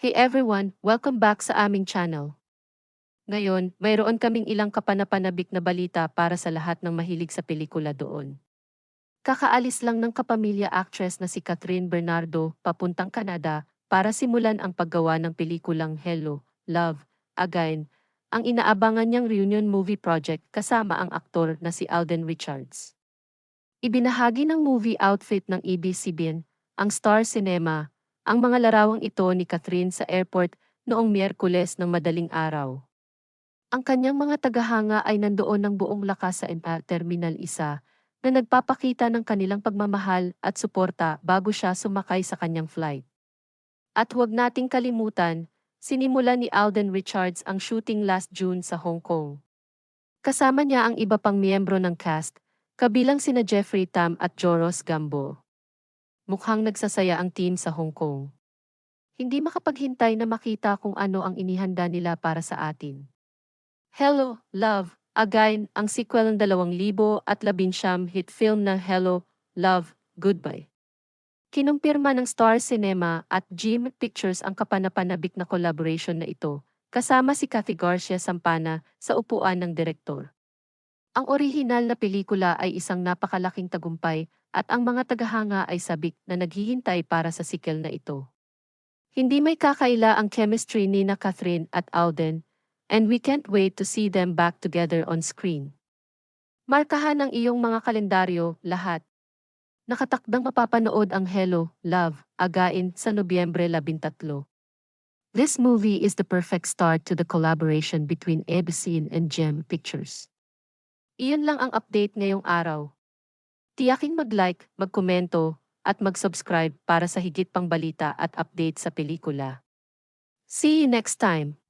Hey everyone, welcome back sa aming channel. Ngayon, mayroon kaming ilang kapanapanabik na balita para sa lahat ng mahilig sa pelikula doon. Kakaalis lang ng kapamilya actress na si Catherine Bernardo papuntang Canada para simulan ang paggawa ng pelikulang Hello, Love, Again, ang inaabangan niyang reunion movie project kasama ang aktor na si Alden Richards. Ibinahagi ng movie outfit ng ABS-CBN, ang Star Cinema, ang mga larawang ito ni Catherine sa airport noong Miyerkules ng madaling araw. Ang kanyang mga tagahanga ay nandoon ng buong lakas sa MA Terminal 1 na nagpapakita ng kanilang pagmamahal at suporta bago siya sumakay sa kanyang flight. At huwag nating kalimutan, sinimula ni Alden Richards ang shooting last June sa Hong Kong. Kasama niya ang iba pang miyembro ng cast, kabilang sina Jeffrey Tam at Joros Gambo mukhang nagsasaya ang team sa Hong Kong. Hindi makapaghintay na makita kung ano ang inihanda nila para sa atin. Hello, Love, Again, ang sequel ng 2019 hit film na Hello, Love, Goodbye. Kinumpirma ng Star Cinema at Jim Pictures ang kapanapanabik na collaboration na ito, kasama si Cathy Garcia Sampana sa upuan ng direktor. Ang orihinal na pelikula ay isang napakalaking tagumpay at ang mga tagahanga ay sabik na naghihintay para sa sequel na ito. Hindi may kakaila ang chemistry ni na Catherine at Alden, and we can't wait to see them back together on screen. Markahan ang iyong mga kalendaryo, lahat. Nakatakdang mapapanood ang Hello, Love, Again sa Nobyembre 13. This movie is the perfect start to the collaboration between Ebsin and Gem Pictures. Iyon lang ang update ngayong araw. Tiyaking mag-like, magkomento, at mag-subscribe para sa higit pang balita at update sa pelikula. See you next time!